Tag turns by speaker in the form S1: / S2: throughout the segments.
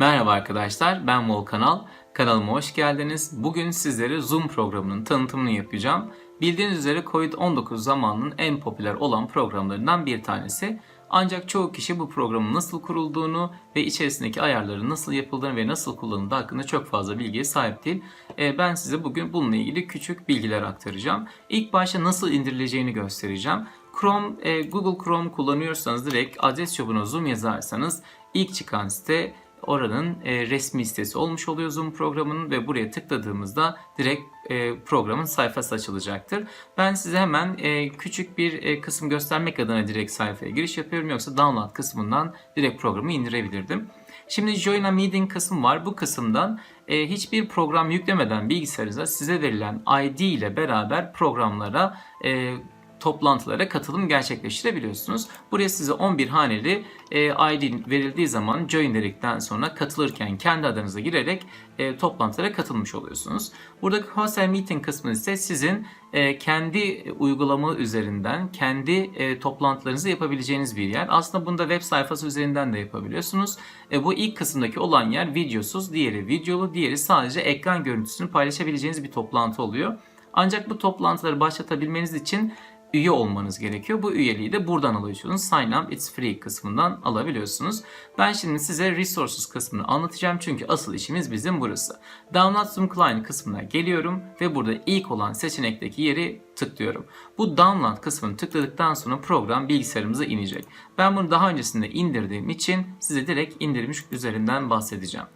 S1: Merhaba arkadaşlar, ben Volkanal. Kanalıma hoş geldiniz. Bugün sizlere Zoom programının tanıtımını yapacağım. Bildiğiniz üzere COVID-19 zamanının en popüler olan programlarından bir tanesi. Ancak çoğu kişi bu programın nasıl kurulduğunu ve içerisindeki ayarların nasıl yapıldığını ve nasıl kullanıldığı hakkında çok fazla bilgiye sahip değil. Ee, Ben size bugün bununla ilgili küçük bilgiler aktaracağım. İlk başta nasıl indirileceğini göstereceğim. Chrome, e, Google Chrome kullanıyorsanız direkt adres çubuğuna Zoom yazarsanız ilk çıkan site oranın e, resmi sitesi olmuş oluyor Zoom programının ve buraya tıkladığımızda direkt e, programın sayfası açılacaktır. Ben size hemen e, küçük bir e, kısım göstermek adına direkt sayfaya giriş yapıyorum yoksa download kısmından direkt programı indirebilirdim. Şimdi Join a Meeting kısmı var. Bu kısımdan e, hiçbir program yüklemeden bilgisayarınıza size verilen ID ile beraber programlara e, toplantılara katılım gerçekleştirebiliyorsunuz. Buraya size 11 haneli e, ID verildiği zaman join dedikten sonra katılırken kendi adınıza girerek e, toplantılara katılmış oluyorsunuz. Buradaki host and meeting kısmı ise sizin e, kendi uygulama üzerinden kendi e, toplantılarınızı yapabileceğiniz bir yer. Aslında bunu da web sayfası üzerinden de yapabiliyorsunuz. E, bu ilk kısımdaki olan yer videosuz, diğeri videolu, diğeri sadece ekran görüntüsünü paylaşabileceğiniz bir toplantı oluyor. Ancak bu toplantıları başlatabilmeniz için üye olmanız gerekiyor. Bu üyeliği de buradan alıyorsunuz. Sign up it's free kısmından alabiliyorsunuz. Ben şimdi size resources kısmını anlatacağım çünkü asıl işimiz bizim burası. Download Zoom Client kısmına geliyorum ve burada ilk olan seçenekteki yeri tıklıyorum. Bu download kısmını tıkladıktan sonra program bilgisayarımıza inecek. Ben bunu daha öncesinde indirdiğim için size direkt indirmiş üzerinden bahsedeceğim.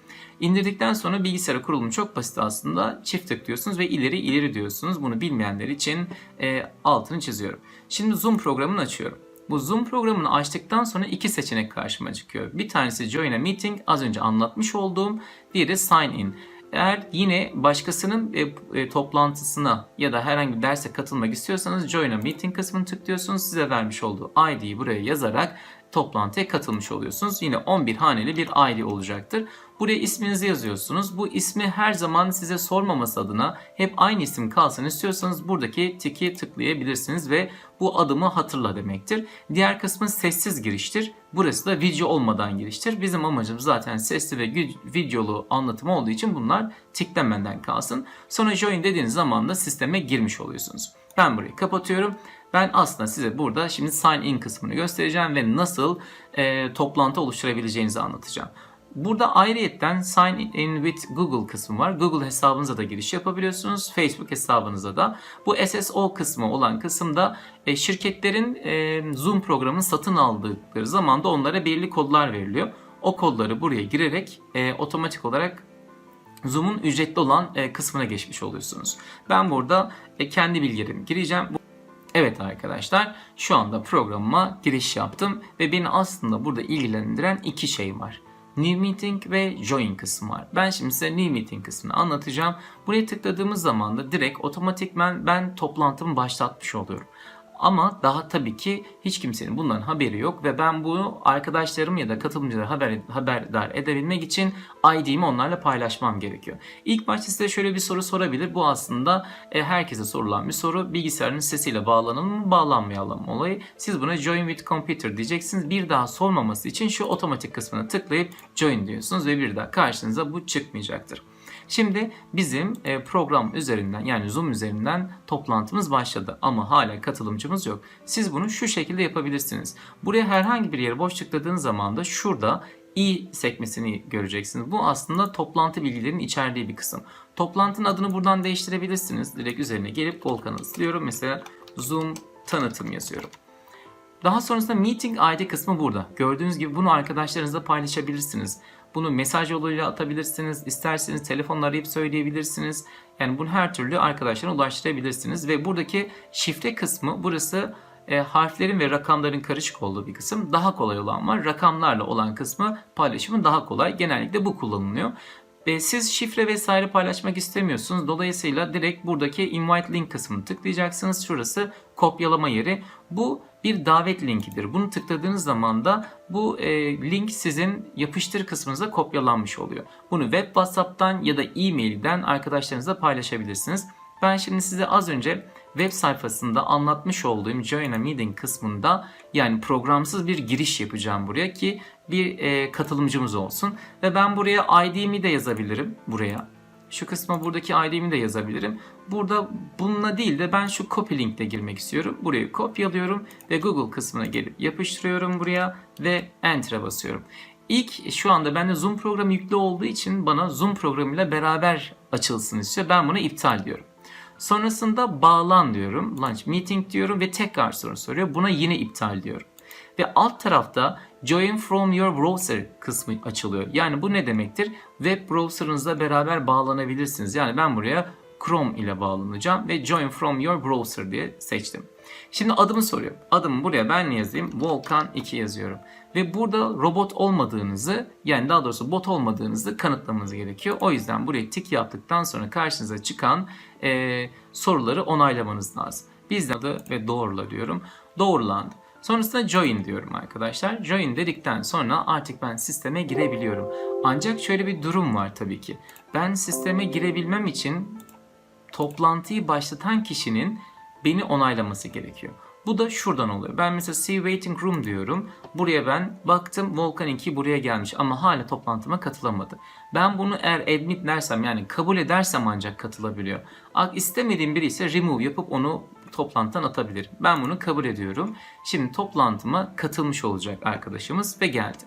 S1: İndirdikten sonra bilgisayara kurulumu çok basit aslında. Çift tıklıyorsunuz ve ileri ileri diyorsunuz. Bunu bilmeyenler için e, altını çiziyorum. Şimdi Zoom programını açıyorum. Bu Zoom programını açtıktan sonra iki seçenek karşıma çıkıyor. Bir tanesi Join a Meeting, az önce anlatmış olduğum. Diğeri Sign In. Eğer yine başkasının e, e, toplantısına ya da herhangi bir derse katılmak istiyorsanız Join a Meeting kısmını tıklıyorsunuz. Size vermiş olduğu ID'yi buraya yazarak toplantıya katılmış oluyorsunuz. Yine 11 haneli bir ID olacaktır. Buraya isminizi yazıyorsunuz. Bu ismi her zaman size sormaması adına hep aynı isim kalsın istiyorsanız buradaki tiki tıklayabilirsiniz ve bu adımı hatırla demektir. Diğer kısmı sessiz giriştir. Burası da video olmadan giriştir. Bizim amacımız zaten sesli ve videolu anlatım olduğu için bunlar tiklenmeden kalsın. Sonra join dediğiniz zaman da sisteme girmiş oluyorsunuz. Ben burayı kapatıyorum. Ben aslında size burada şimdi sign in kısmını göstereceğim ve nasıl e, toplantı oluşturabileceğinizi anlatacağım. Burada ayrıyetten sign in with Google kısmı var. Google hesabınıza da giriş yapabiliyorsunuz. Facebook hesabınıza da. Bu SSO kısmı olan kısımda e, şirketlerin e, Zoom programını satın aldıkları zaman da onlara belirli kodlar veriliyor. O kodları buraya girerek e, otomatik olarak Zoom'un ücretli olan e, kısmına geçmiş oluyorsunuz. Ben burada e, kendi bilgilerimi gireceğim. Evet arkadaşlar şu anda programıma giriş yaptım ve beni aslında burada ilgilendiren iki şey var. New Meeting ve Join kısmı var. Ben şimdi size New Meeting kısmını anlatacağım. Buraya tıkladığımız zaman da direkt otomatikmen ben toplantımı başlatmış oluyorum. Ama daha tabii ki hiç kimsenin bundan haberi yok ve ben bunu arkadaşlarım ya da katılımcılara haber, haberdar edebilmek için ID'mi onlarla paylaşmam gerekiyor. İlk başta size şöyle bir soru sorabilir. Bu aslında e, herkese sorulan bir soru. Bilgisayarın sesiyle bağlanalım mı bağlanmayalım mı olayı. Siz buna Join with Computer diyeceksiniz. Bir daha sormaması için şu otomatik kısmına tıklayıp Join diyorsunuz ve bir daha karşınıza bu çıkmayacaktır. Şimdi bizim e, program üzerinden yani Zoom üzerinden toplantımız başladı ama hala katılımcımız yok. Siz bunu şu şekilde yapabilirsiniz. Buraya herhangi bir yere boş tıkladığınız zaman da şurada i sekmesini göreceksiniz. Bu aslında toplantı bilgilerinin içerdiği bir kısım. Toplantının adını buradan değiştirebilirsiniz. Direkt üzerine gelip Volkan'ı ıslıyorum. Mesela Zoom tanıtım yazıyorum. Daha sonrasında Meeting ID kısmı burada. Gördüğünüz gibi bunu arkadaşlarınızla paylaşabilirsiniz. Bunu mesaj yoluyla atabilirsiniz. İsterseniz telefonla arayıp söyleyebilirsiniz. Yani bunu her türlü arkadaşlarına ulaştırabilirsiniz. Ve buradaki şifre kısmı burası e, harflerin ve rakamların karışık olduğu bir kısım. Daha kolay olan var. Rakamlarla olan kısmı paylaşımı daha kolay. Genellikle bu kullanılıyor. Ve siz şifre vesaire paylaşmak istemiyorsunuz. Dolayısıyla direkt buradaki invite link kısmını tıklayacaksınız. Şurası kopyalama yeri. Bu bir davet linkidir. Bunu tıkladığınız zaman da bu e, link sizin yapıştır kısmınıza kopyalanmış oluyor. Bunu web WhatsApp'tan ya da e-mail'den arkadaşlarınızla paylaşabilirsiniz. Ben şimdi size az önce web sayfasında anlatmış olduğum Join a Meeting kısmında yani programsız bir giriş yapacağım buraya ki bir e, katılımcımız olsun. Ve ben buraya ID'mi de yazabilirim buraya. Şu kısma buradaki ID'mi de yazabilirim. Burada bununla değil de ben şu copy linkle girmek istiyorum. Burayı kopyalıyorum ve Google kısmına gelip yapıştırıyorum buraya ve Enter'a basıyorum. İlk şu anda bende Zoom programı yüklü olduğu için bana Zoom programıyla beraber açılsın istiyor. Ben bunu iptal diyorum. Sonrasında bağlan diyorum. Launch meeting diyorum ve tekrar soru soruyor. Buna yine iptal diyorum. Ve alt tarafta Join from your browser kısmı açılıyor. Yani bu ne demektir? Web browser'ınızla beraber bağlanabilirsiniz. Yani ben buraya Chrome ile bağlanacağım ve Join from your browser diye seçtim. Şimdi adımı soruyor. Adımı buraya ben ne yazayım? Volkan 2 yazıyorum. Ve burada robot olmadığınızı yani daha doğrusu bot olmadığınızı kanıtlamanız gerekiyor. O yüzden buraya tik yaptıktan sonra karşınıza çıkan e, soruları onaylamanız lazım. Biz de adı ve doğrula diyorum. Doğrulandı. Sonrasında join diyorum arkadaşlar. Join dedikten sonra artık ben sisteme girebiliyorum. Ancak şöyle bir durum var tabii ki. Ben sisteme girebilmem için toplantıyı başlatan kişinin beni onaylaması gerekiyor. Bu da şuradan oluyor. Ben mesela see waiting room diyorum. Buraya ben baktım Volkan 2 buraya gelmiş ama hala toplantıma katılamadı. Ben bunu eğer admit dersem yani kabul edersem ancak katılabiliyor. İstemediğim biri ise remove yapıp onu toplantıdan atabilirim. Ben bunu kabul ediyorum. Şimdi toplantıma katılmış olacak arkadaşımız ve geldi.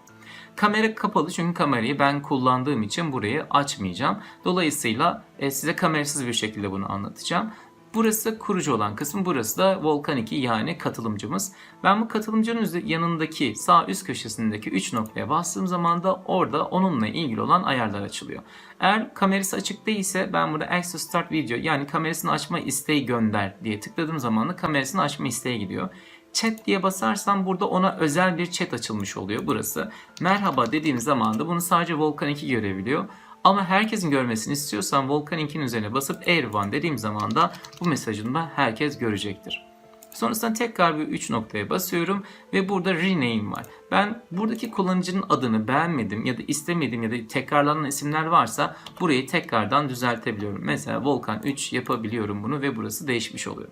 S1: Kamera kapalı çünkü kamerayı ben kullandığım için burayı açmayacağım. Dolayısıyla e, size kamerasız bir şekilde bunu anlatacağım. Burası kurucu olan kısım. Burası da Volkan 2 yani katılımcımız. Ben bu katılımcının yanındaki sağ üst köşesindeki 3 noktaya bastığım zaman da orada onunla ilgili olan ayarlar açılıyor. Eğer kamerası açık değilse ben burada Access Start Video yani kamerasını açma isteği gönder diye tıkladığım zaman da kamerasını açma isteği gidiyor. Chat diye basarsam burada ona özel bir chat açılmış oluyor burası. Merhaba dediğim zaman da bunu sadece Volkan 2 görebiliyor. Ama herkesin görmesini istiyorsan Volkan 2'nin üzerine basıp Everyone dediğim zaman da bu mesajını da herkes görecektir. Sonrasında tekrar bir 3 noktaya basıyorum ve burada rename var. Ben buradaki kullanıcının adını beğenmedim ya da istemedim ya da tekrarlanan isimler varsa burayı tekrardan düzeltebiliyorum. Mesela Volkan 3 yapabiliyorum bunu ve burası değişmiş oluyor.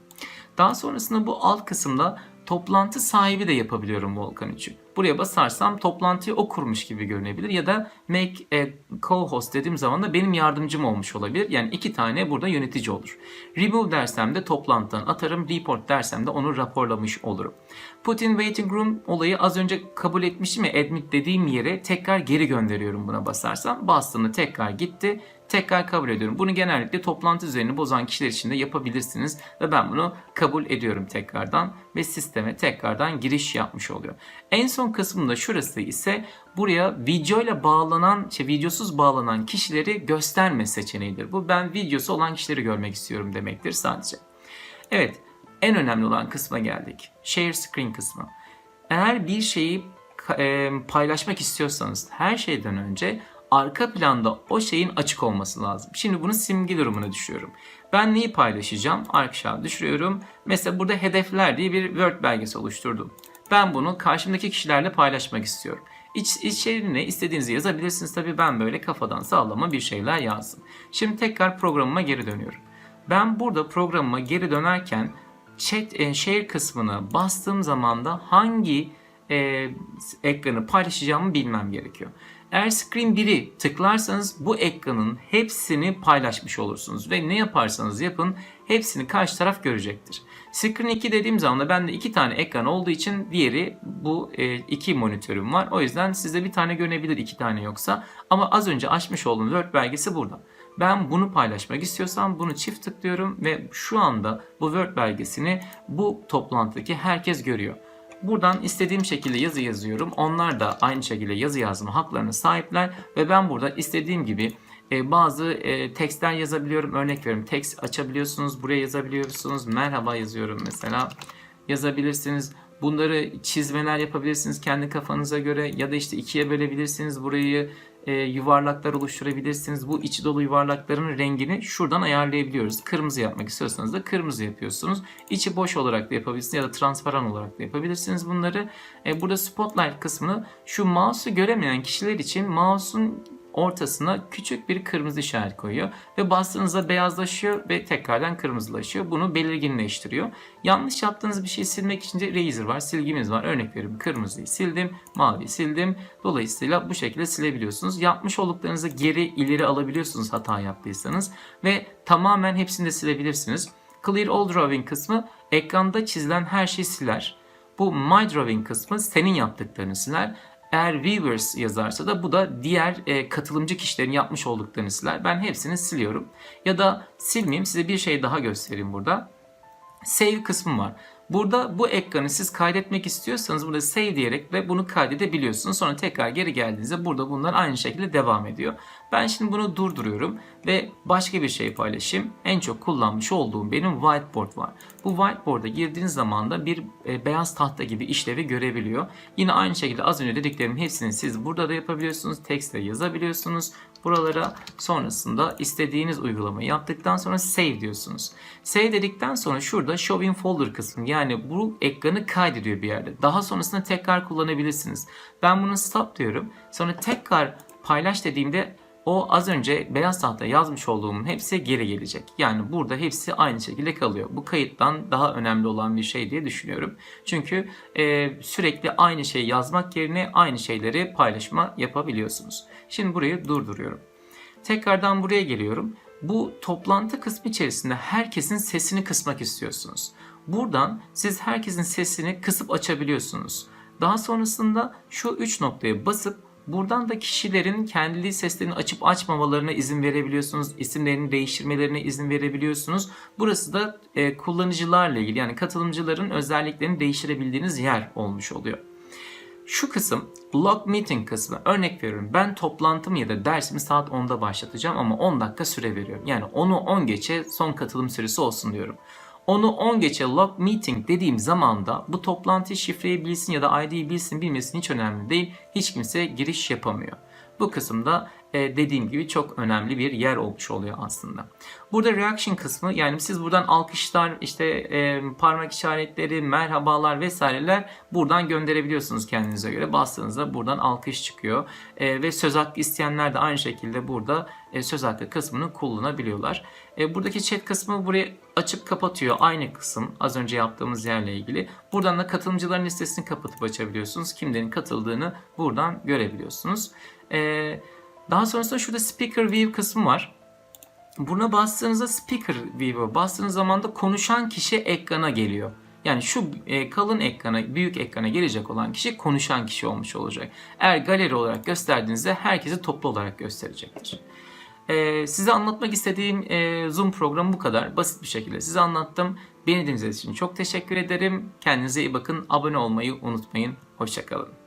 S1: Daha sonrasında bu alt kısımda toplantı sahibi de yapabiliyorum Volkan 3'ü. Buraya basarsam toplantıyı o kurmuş gibi görünebilir ya da make a co-host dediğim zaman da benim yardımcım olmuş olabilir. Yani iki tane burada yönetici olur. Remove dersem de toplantıdan atarım. Report dersem de onu raporlamış olurum. Put in waiting room olayı az önce kabul etmişim ya admit dediğim yere tekrar geri gönderiyorum buna basarsam. Bastığında tekrar gitti tekrar kabul ediyorum. Bunu genellikle toplantı düzenini bozan kişiler için de yapabilirsiniz ve ben bunu kabul ediyorum tekrardan ve sisteme tekrardan giriş yapmış oluyor. En son kısmında şurası ise buraya video ile bağlanan, şey, videosuz bağlanan kişileri gösterme seçeneğidir. Bu ben videosu olan kişileri görmek istiyorum demektir sadece. Evet, en önemli olan kısma geldik. Share screen kısmı. Eğer bir şeyi paylaşmak istiyorsanız her şeyden önce arka planda o şeyin açık olması lazım. Şimdi bunu simge durumuna düşüyorum. Ben neyi paylaşacağım? Aşağı düşürüyorum. Mesela burada hedefler diye bir Word belgesi oluşturdum. Ben bunu karşımdaki kişilerle paylaşmak istiyorum. İç, içeriğine istediğinizi yazabilirsiniz. Tabii ben böyle kafadan sağlama bir şeyler yazdım. Şimdi tekrar programıma geri dönüyorum. Ben burada programıma geri dönerken chat and share kısmına bastığım zaman da hangi e, ekranı paylaşacağımı bilmem gerekiyor. Eğer Screen 1'i tıklarsanız bu ekranın hepsini paylaşmış olursunuz. Ve ne yaparsanız yapın hepsini karşı taraf görecektir. Screen 2 dediğim zaman da bende iki tane ekran olduğu için diğeri bu e, iki monitörüm var. O yüzden sizde bir tane görünebilir iki tane yoksa. Ama az önce açmış olduğum Word belgesi burada. Ben bunu paylaşmak istiyorsam bunu çift tıklıyorum ve şu anda bu Word belgesini bu toplantıdaki herkes görüyor. Buradan istediğim şekilde yazı yazıyorum. Onlar da aynı şekilde yazı yazma haklarına sahipler ve ben burada istediğim gibi e, bazı e, tekstler yazabiliyorum. Örnek veriyorum. Tekst açabiliyorsunuz. Buraya yazabiliyorsunuz. Merhaba yazıyorum mesela. Yazabilirsiniz. Bunları çizmeler yapabilirsiniz kendi kafanıza göre ya da işte ikiye bölebilirsiniz burayı e, yuvarlaklar oluşturabilirsiniz. Bu içi dolu yuvarlakların rengini şuradan ayarlayabiliyoruz. Kırmızı yapmak istiyorsanız da kırmızı yapıyorsunuz. İçi boş olarak da yapabilirsiniz ya da transparan olarak da yapabilirsiniz bunları. E, burada spotlight kısmını şu mouse'u göremeyen kişiler için mouse'un ortasına küçük bir kırmızı işaret koyuyor. Ve bastığınızda beyazlaşıyor ve tekrardan kırmızılaşıyor. Bunu belirginleştiriyor. Yanlış yaptığınız bir şey silmek için de eraser var, silgimiz var. Örnek veriyorum kırmızıyı sildim, mavi sildim. Dolayısıyla bu şekilde silebiliyorsunuz. Yapmış olduklarınızı geri ileri alabiliyorsunuz hata yaptıysanız. Ve tamamen hepsini de silebilirsiniz. Clear All Drawing kısmı ekranda çizilen her şeyi siler. Bu My Drawing kısmı senin yaptıklarını siler. Eğer viewers yazarsa da bu da diğer e, katılımcı kişilerin yapmış olduklarını siler. Ben hepsini siliyorum. Ya da silmeyeyim size bir şey daha göstereyim burada. Save kısmı var. Burada bu ekranı siz kaydetmek istiyorsanız burada save diyerek ve bunu kaydedebiliyorsunuz. Sonra tekrar geri geldiğinizde burada bunlar aynı şekilde devam ediyor. Ben şimdi bunu durduruyorum ve başka bir şey paylaşayım. En çok kullanmış olduğum benim whiteboard var. Bu whiteboard'a girdiğiniz zaman da bir e, beyaz tahta gibi işlevi görebiliyor. Yine aynı şekilde az önce dediklerimin hepsini siz burada da yapabiliyorsunuz. Tekstle yazabiliyorsunuz. Buralara sonrasında istediğiniz uygulamayı yaptıktan sonra save diyorsunuz. Save dedikten sonra şurada show in folder kısmı yani bu ekranı kaydediyor bir yerde. Daha sonrasında tekrar kullanabilirsiniz. Ben bunu stop diyorum. Sonra tekrar paylaş dediğimde o az önce beyaz tahta yazmış olduğumun hepsi geri gelecek. Yani burada hepsi aynı şekilde kalıyor. Bu kayıttan daha önemli olan bir şey diye düşünüyorum. Çünkü e, sürekli aynı şeyi yazmak yerine aynı şeyleri paylaşma yapabiliyorsunuz. Şimdi burayı durduruyorum. Tekrardan buraya geliyorum. Bu toplantı kısmı içerisinde herkesin sesini kısmak istiyorsunuz. Buradan siz herkesin sesini kısıp açabiliyorsunuz. Daha sonrasında şu üç noktaya basıp Buradan da kişilerin kendi seslerini açıp açmamalarına izin verebiliyorsunuz. İsimlerini değiştirmelerine izin verebiliyorsunuz. Burası da e, kullanıcılarla ilgili yani katılımcıların özelliklerini değiştirebildiğiniz yer olmuş oluyor. Şu kısım log meeting kısmı. Örnek veriyorum ben toplantımı ya da dersimi saat 10'da başlatacağım ama 10 dakika süre veriyorum. Yani 10'u 10 geçe son katılım süresi olsun diyorum. Onu 10 geçe log meeting dediğim zaman da bu toplantı şifreyi bilsin ya da ID'yi bilsin bilmesin hiç önemli değil. Hiç kimse giriş yapamıyor. Bu kısımda e, dediğim gibi çok önemli bir yer olmuş oluyor aslında. Burada reaction kısmı yani siz buradan alkışlar, işte e, parmak işaretleri, merhabalar vesaireler buradan gönderebiliyorsunuz kendinize göre. Bastığınızda buradan alkış çıkıyor. E, ve söz hakkı isteyenler de aynı şekilde burada söz hakkı kısmını kullanabiliyorlar. Buradaki chat kısmı burayı açıp kapatıyor. Aynı kısım az önce yaptığımız yerle ilgili. Buradan da katılımcıların listesini kapatıp açabiliyorsunuz. Kimlerin katıldığını buradan görebiliyorsunuz. Ee, daha sonrasında şurada Speaker View kısmı var. Buna bastığınızda Speaker View'a bastığınız zaman da konuşan kişi ekrana geliyor. Yani şu e, kalın ekrana, büyük ekrana gelecek olan kişi konuşan kişi olmuş olacak. Eğer galeri olarak gösterdiğinizde herkesi toplu olarak gösterecektir. Ee, size anlatmak istediğim e, Zoom programı bu kadar. Basit bir şekilde size anlattım. Beni dinlediğiniz için çok teşekkür ederim. Kendinize iyi bakın. Abone olmayı unutmayın. Hoşçakalın.